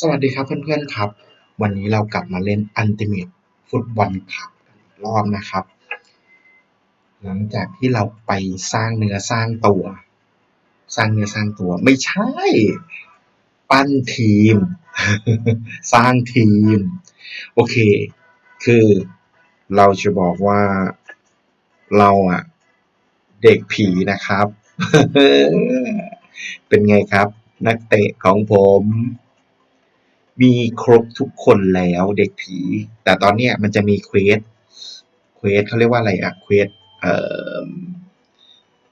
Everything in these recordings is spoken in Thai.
สวัสดีครับเพื่อนๆครับ วันนี้เรากลับมาเล่น Ultimate ฟุตบอลคัพรอบนะครับ หลังจากที่เราไปสร้างเนื้อสร้างตัว สร้างเนื้อสร้างตัวไม่ใช่ ปั้นทีม สร้างทีม โอเค คือเราจะบอกว่าเราอะเด็กผีนะครับ เป็นไงครับ นักเตะของผม มีครบทุกคนแล้วเด็กผี แต่ตอนเนี้ยมันจะมีเควสเควสเขาเรียกว่าอะไรอะเควสเอ่อ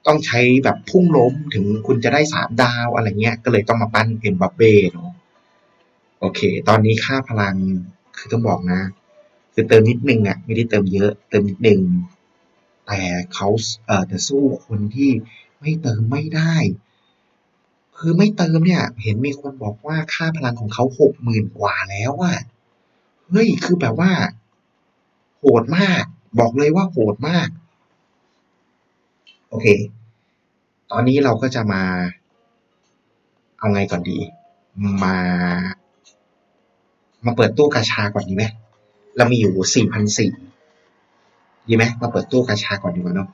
ต้องใช้แบบพุ่งล้มถึงคุณจะได้สามดาวอะไรเงี้ย ก็เลยต้องมาปั้นเอ็มบัปเป้เนาะโอเค ตอนนี้ค่าพลังคือต้องบอกนะ คือเติมนิดนึงอะไม่ได้เติมเยอะ เติมนิดนึงแต่เขาเอ่อจะสู้คนที่ไม่เติมไม่ได้ คือไม่เติมเนี่ย เห็นมีคนบอกว่าค่าพลังของเขาหกหมื่นกว่าแล้วอะเฮ้ยคือแบบว่า โหดมาก บอกเลยว่าโหดมาก โอเค ตอนนี้เราก็จะมา เอาไงก่อนดี มา มาเปิดตู้กาชาก่อนดีไหมเรามีอยู่สี่พันสี่ดีไหมมาเปิดตู้กาชาก่อนดีกว่าเนาะ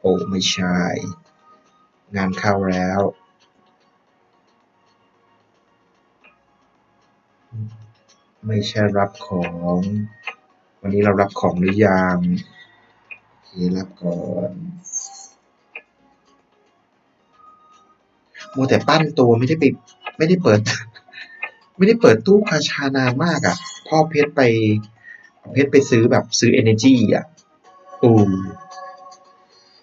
โอ้ไม่ใช่ งานเข้าแล้ว ไม่ใช่รับของ วันนี้เรารับของหรือยังโอเครับก่อนมัวแต่ปั้นตัวไม่ได้ไปไม่ได้เปิด ไม่ได้เปิดตู้คาชานานมากอะ่ะ พ่อเพชรไป เพชรไปซื้อแบบซื้อ energy อะอู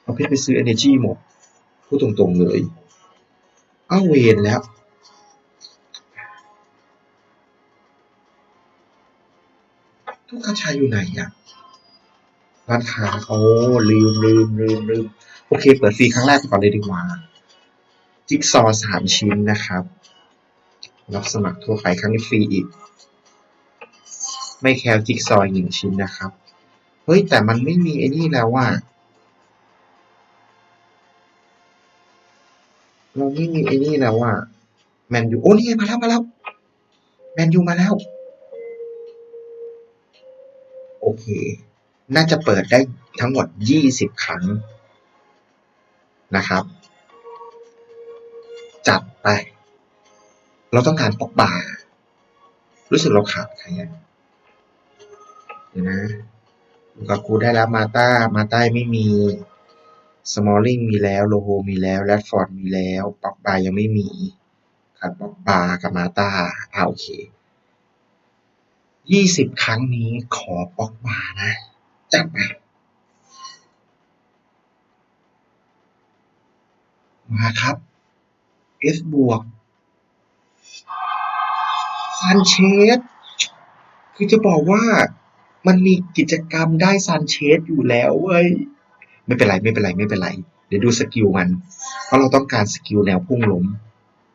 เอาเพชรไปซื้อ energy หมด พูดตรงๆเลย อ้าวเวนแล้วตู้คาชาอยู่ไหนอะร้านค้าโอ้ลืมลืมลืมลืมโอเค เปิดฟรีครั้งแรกก่อนเลยดีกว่า จิ๊กซอว์สามชิ้นนะครับ รับสมัครทั่วไปครั้งนี้ฟรีอีก ไม่แคลจิ๊กซอว์หนึ่งชิ้นนะครับ เฮ้ย แต่มันไม่มีไอ้นี่แล้วว่ะ เราไม่มีไอ้นี่แล้วว่ะแมนยูโอ้นี่มาแล้วมาแล้วแมนยูมาแล้ว โอเค น่าจะเปิดได้ทั้งหมด 20 ครั้งนะครับ จัดไป เราต้องการปอกบารู้สึกเราขาดใครเดี๋ยวนะลูกากูได้แล้วมาต้ามาใต้ไม่มี สมอลลิงมีแล้ว โลโฮมีแล้ว แรดฟอร์ดมีแล้วปอกบายังไม่มีครับปอกบากับมาต้าอ่าโอเคยี่สิบครั้งนี้ขอปอกบานะ จัดไปมาครับ F บวกซานเชสคือจะบอกว่ามันมีกิจกรรมได้ซานเชสอยู่แล้วเว้ย ไม่เป็นไรไม่เป็นไรไม่เป็นไร เดี๋ยวดูสกิลมัน เพราะเราต้องการสกิลแนวพุ่งล้ม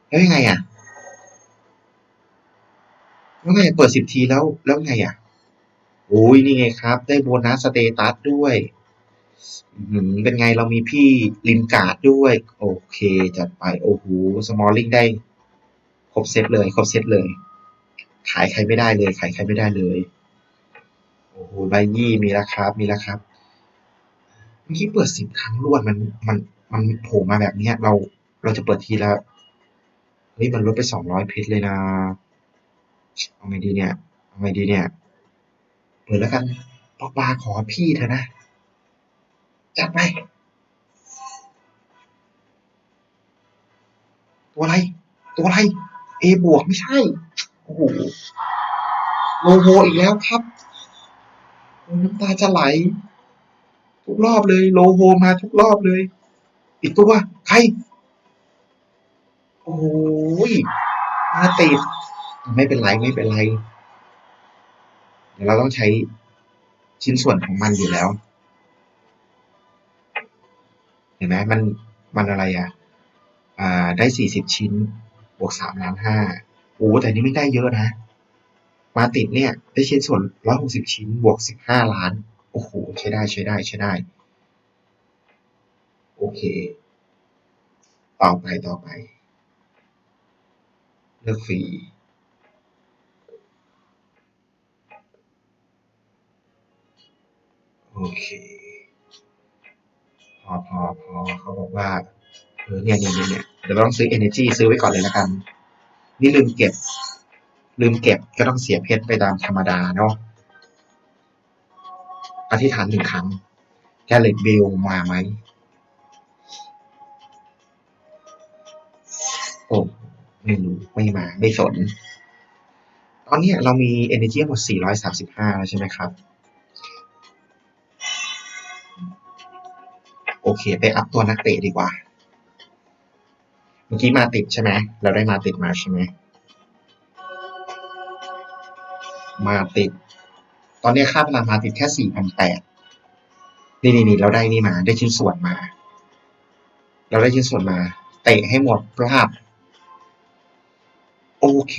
แล้วยังไงอะแล้วไงเปิดสิบทีแล้วแล้วไงอะโอ้ยนี่ไงครับ ได้โบนัสสเตตัสด้วยหือเป็นไงเรามีพี่ลินการ์ดด้วย โอเค จัดไป โอ้โหสมอลลิงได้ ครบเซตเลย ครบเซตเลย ขายใครไม่ได้เลย ขายใครไม่ได้เลย โอ้โหใบยี่มีแล้วครับ มีแล้วครับ เมื่อกี้เปิดสิบครั้งรวดมันมันมันโผล่มาแบบเนี้ย เราเราจะเปิดทีละเฮ้ยมันลดไปสองร้อยเพชรเลยนะเอาไงดีเนี่ยเอาไงดีเนี่ย เปิดแล้วกันปอกบาขอพี่เถอะนะ จัดไป ตัวอะไร ตัวอะไร A บวกไม่ใช่ โอ้โหโลโฮอีกแล้วครับ น้ำตาจะไหล ทุกรอบเลยโลโฮมาทุกรอบเลย อีกตัวใครโอ้ยมาติด ไม่เป็นไรไม่เป็นไร เดี๋ยวเราต้องใช้ชิ้นส่วนของมันอยู่แล้ว เห็นไหมมันมันอะไรอะ อ่า ได้สี่สิบชิ้น บวกสามล้านห้าโอ้แต่นี่ไม่ได้เยอะนะ มาติดเนี่ย ได้ชิ้นส่วนร้อยหกสิบชิ้น บวกสิบห้าล้าน อ้โหใช้ได้ใช้ได้ใช้ได้ โอเค ต่อไปต่อไป เลือกฟรีโอเค พอพอพอเขาบอกว่าเออเนี่ยเนี่ยเนี่ยเนี่ยเดี๋ยวเราต้องซื้อ energy ซื้อไว้ก่อนเลยละกัน นี่ลืมเก็บ ลืมเก็บก็ต้องเสียเพชรไปตามธรรมดาเนาะ ธิษฐานหนึ่งครั้งแกเลตเบลมาไหม โอ้ไม่รู้ไม่มา ไม่สน ตอนนี้เรามี energy หมด 435 แล้วใช่ไหมครับ โอเค ไปอัพตัวนักเตะดีกว่า เมื่อกี้มาติดใช่ไหม เราได้มาติดมาใช่ไหม มาติด ตอนนี้ค่าพลังมาติดแค่สี่พันแปดนี่นี่นี่เราได้นี่มา ได้ชิ้นส่วนมา เราได้ชิ้นส่วนมา เตะให้หมดพลาดโอเค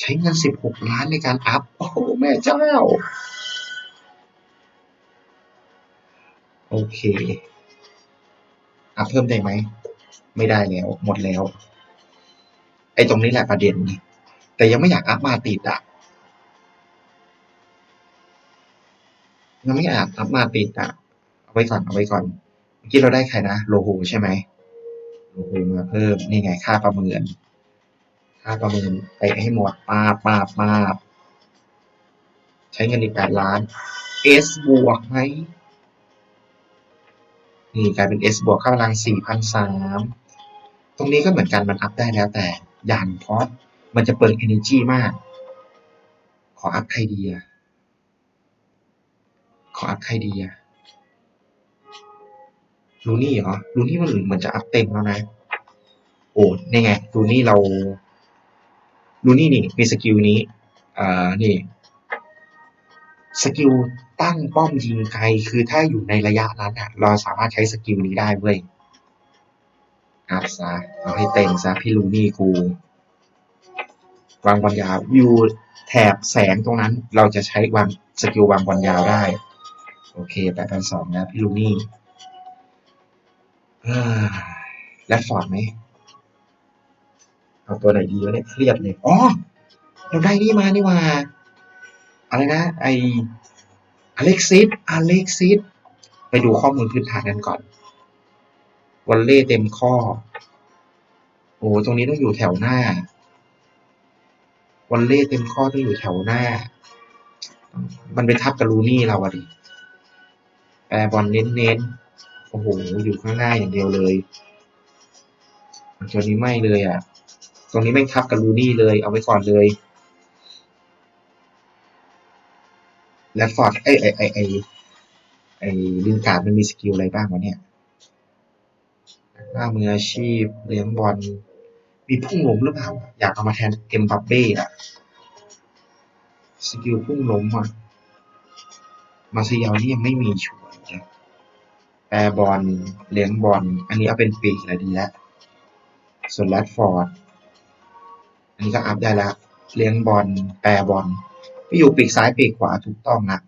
ใช้เงินสิบหกล้านในการอัพ โอ้โห แม่เจ้า โอเค อัพเพิ่มได้ไหม ไม่ได้แล้ว หมดแล้ว ไอ้ตรงนี้แหละประเด็น แต่ยังไม่อยากอัพมาติดอะ ยังไม่อากอัพมาติดอะเอาไว้ก่อนเอาไว้ก่อน เมื่อกี้เราได้ใครนะโลโฮใช่ไหมโลโฮมาเพิ่มนี่ไงค่าประเมิน ค่าประเมินไปให้หมดป้าป้าป้าใช้เงินอีกแปดล้าน S บวกไหมนี่กลายเป็น S บวกค่าพลังสี่พันสามตรงนี้ก็เหมือนกันมันอัพได้แล้วแต่ยานเพราะมันจะเปลือง energy มาก ขออัพใครดีอะ ขออัพใครดีอะลูนี่เหรอลูนี่มันเหมือนจะอัพเต็มแล้วนะ โอ้นี่ไงลูนี่เราลูนี่นี่มีสกิลนี้อ่านี่สกิลตั้งป้อมยิงไกลคือถ้าอยู่ในระยะนั้นอะเราสามารถใช้สกิลนี้ได้เว้ยอัพซะเอาให้เต็มซะพี่ลูนี่กูวางบอลยาววิวแถบแสงตรงนั้น เราจะใช้วางสกิลวางบอลยาวได้ โอเคแปดพันสองนะพี่ลูนี่แรดฟอร์ดไหมเอาตัวไหนดีวะเนี่ยเครียดเลยอ๋อเราได้นี่มานี่ว่า อะไรนะ ไออเล็กซิสอเล็กซิสไปดูข้อมูลพื้นฐานกันก่อนวอลเล่เต็มข้อ โอ้ตรงนี้ต้องอยู่แถวหน้าวอลเล่เต็มข้อต้องอยู่แถวหน้า มันไปทับกับลูนี่เราอะดิ แปรบอลเน้นๆ โอ้โห อยู่ข้างหน้าอย่างเดียวเลยตัวนี้ไม่เลยอะ ตรงนี้ไม่ทับกับลูนี่เลย เอาไว้ก่อนเลยแรดฟอร์ดไอ้ไอ้ไอ้ไอไอลินการ์ดมันมีสกิลอะไรบ้างวะเนี่ยหน้ามืออาชีพเลี้ยงบอล มีพุ่งล้มหรือเปล่า อยากเอามาแทนเอ็มบัปเบ้อะสกิลพุ่งล้มอะมาซิยานี่ยังไม่มีชัว แปรบอลเลี้ยงบอลอันนี้เอาเป็นปีกเลยดีแล้ว ส่วนแรดฟอร์ด อันนี้ก็อัพได้แล้ว เลี้ยงบอลแปรบอลไปอยู่ปีกซ้ายปีกขวาถูกต้องนะ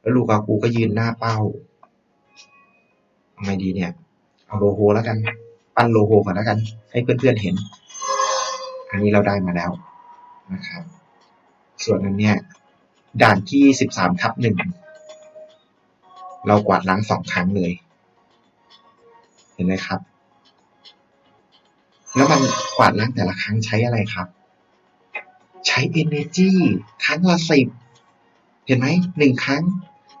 แล้วลูกากูก็ยืนหน้าเป้าทำไงดีเนี่ย เอาโลโก้แล้วกัน ปั้นโลโก้ก่อนแล้วกัน ให้เพื่อนๆเห็น อันนี้เราได้มาแล้วนะครับ ส่วนนั้นเนี่ย ด่านที่สิบสามทับหนึ่ง เรากวาดล้างสองครั้งเลย เห็นไหมครับ แล้วมันกวาดล้างแต่ละครั้งใช้อะไรครับ ใช้ energy ครั้งละสิบเห็นไหมหนึ่งครั้ง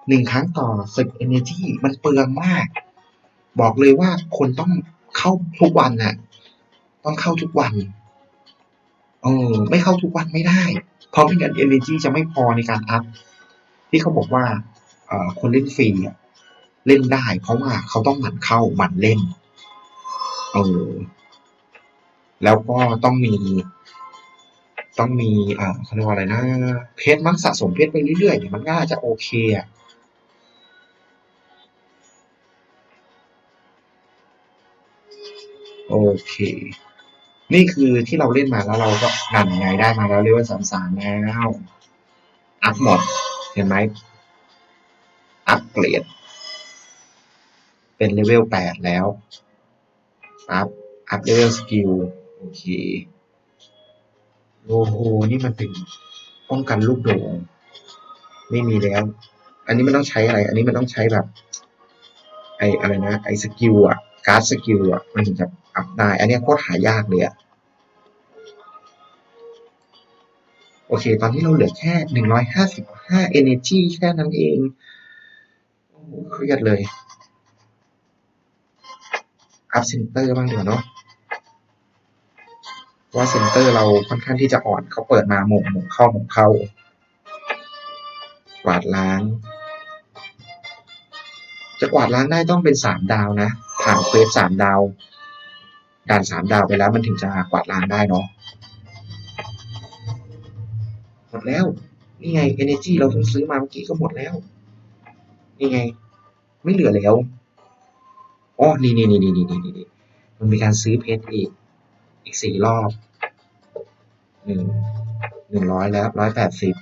หนึ่งครั้งต่อสิบ energy มันเปลืองมาก บอกเลยว่าคนต้องเข้าทุกวันน่ะ ต้องเข้าทุกวันเออไม่เข้าทุกวันไม่ได้ เพราะไม่งั้น energy จะไม่พอในการอัพ ที่เขาบอกว่า คนเล่นฟรีอะเล่นได้ เพราะว่าเขาต้องหมั่นเข้าหมั่นเล่นเออแล้วก็ต้องมี ต้องมีอ่าเขาเรียกว่าอะไรนะ เพชรมั้งสะสมเพชรไปเรื่อยๆเนี่ยมันน่าจะโอเคอะโอเค นี่คือที่เราเล่นมาแล้วเราก็นั่นไงได้มาแล้วเรียกว่าสามสามแล้ว อัพหมด เห็นไหม อัพเกรด เป็นเลเวลแปดแล้ว อัพ อัพเลเวลสกิล โอเคโลโหนี่มันเป็นป้องกันลูกโด่งไม่มีแล้ว อันนี้มันต้องใช้อะไร อันนี้มันต้องใช้แบบ ไออะไรนะ ไอสกิลอะการ์ดสกิลอะมันถึงจะอัพได้ อันนี้โคตรหายากเลยอะโอเค ตอนนี้เราเหลือแค่หนึ่งร้อยห้าสิบห้า energy แค่นั้นเอง เครียดเลยอัพเซนเตอร์บ้างเดี๋ยวเนาะว่าเซนเตอร์เราค่อนข้างที่จะอ่อนเขาเปิดมาหม่งหม่งเข้าหม่งเข้ากวาดล้าง จะกวาดล้างได้ต้องเป็นสามดาวนะผ่านเควสสามดาวด่านสามดาวไปแล้วมันถึงจะกวาดล้างได้เนาะหมดแล้ว นี่ไง energy เราเพิ่งซื้อมาเมื่อกี้ก็หมดแล้ว นี่ไง ไม่เหลือแล้วอ๋อนี่นี่นี่นี่นี่นี่นี่มันมีการซื้อเพชรอีก อีกสี่รอบหนึ่งหนึ่งร้อยแล้วร้อยแปดสิบ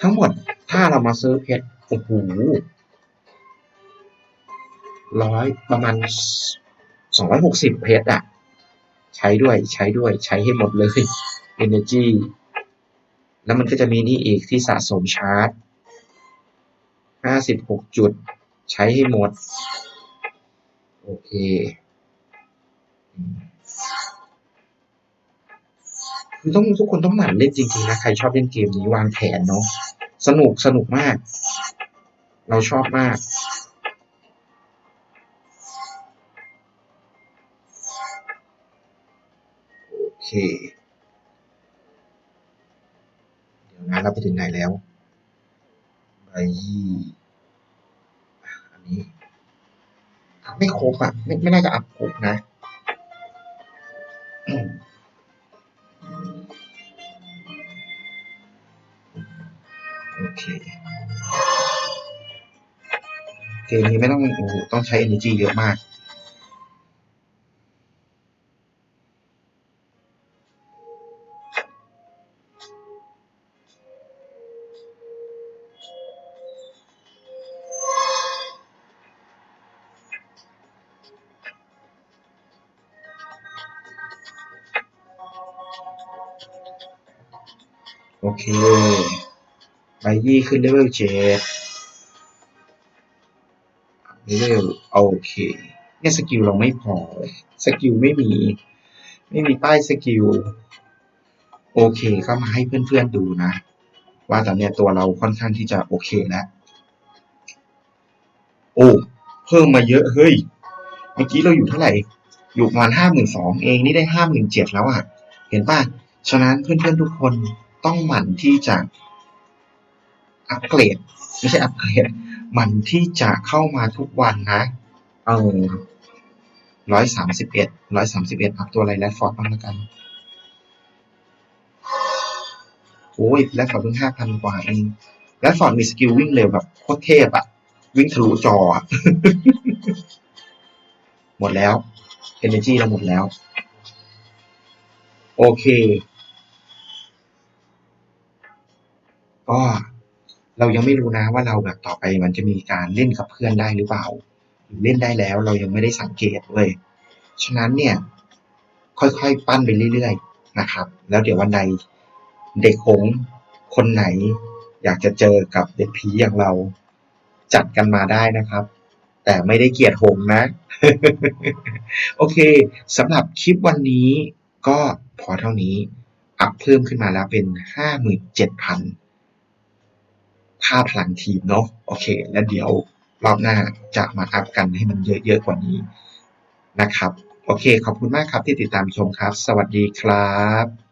ทั้งหมดถ้าเรามาซื้อเพชรโอ้โหร้อยประมาณสองร้อยหกสิบเพชรอะใช้ด้วยใช้ด้วยใช้ให้หมดเลย energy แล้วมันก็จะมีนี่อีกที่สะสมชาร์จ ห้าสิบหกจุด ใช้ให้หมด โอเค คือต้องทุกคนต้องหมั่นเล่นจริงๆนะ ใครชอบเล่นเกมนี้วางแผนเนาะ สนุกสนุกมาก เราชอบมากโอเค เดี๋ยวนะเราไปถึงไหนแล้ว ยี่อันนี้ไม่ครบอะไม่ไม่น่าจะอัพครบนะโอเคเกมนี้ไม่ต้องโอ้ต้องใช้ energy เยอะมาก อเคไบยี่ขึ้นเลเวลเจ็ดเลเวลโอเค เนี่ยสกิลเราไม่พอ สกิลไม่มี ไม่มีป้ายสกิล โอเคก็มาให้เพื่อนๆดูนะ ว่าตอนนี้ตัวเราค่อนข้างที่จะโอเคแล้วโอ้เพิ่มมาเยอะ เฮ้ย เมื่อกี้เราอยู่เท่าไหร่ อยู่ประมาณห้าหมื่นสองเองนี่ได้ห้าหมื่นเจ็ดแล้วอะ เห็นป่ะ ฉะนั้นเพื่อนๆทุกคน ต้องหมั่นที่จะอัปเกรดไม่ใช่อัปเกรดหมั่นที่จะเข้ามาทุกวันนะ เออร้อยสามสิบเอ็ดร้อยสามสิบเอ็ดอัพตัวอะไรแรดฟอร์ดบ้างแล้วกันโอ้ยแรดฟอร์ดเพิ่งห้าพันกว่าเองแรดฟอร์ดมีสกิลวิ่งเร็วแบบโคตรเทพอะวิ่งทะลุจอ หมดแล้ว energy เราหมดแล้ว โอเค ก็เรายังไม่รู้นะว่าเราแบบต่อไปมันจะมีการเล่นกับเพื่อนได้หรือเปล่า เล่นได้แล้วเรายังไม่ได้สังเกตเลยฉะนั้นเนี่ย ค่อยๆปั้นไปเรื่อยๆนะครับ แล้วเดี๋ยววันใดเด็กหงคนไหน อยากจะเจอกับเด็กผีอย่างเราจัดกันมาได้นะครับ แต่ไม่ได้เกียดหงนะ โอเคสำหรับคลิปวันนี้ก็พอเท่านี้ อัพเพิ่มขึ้นมาแล้วเป็น 57,000 ค่าพลังทีมเนาะโอเค แล้วเดี๋ยวรอบหน้าจะมาอัพกันให้มันเยอะๆกว่านี้นะครับ โอเค ขอบคุณมากครับที่ติดตามชมครับ สวัสดีครับ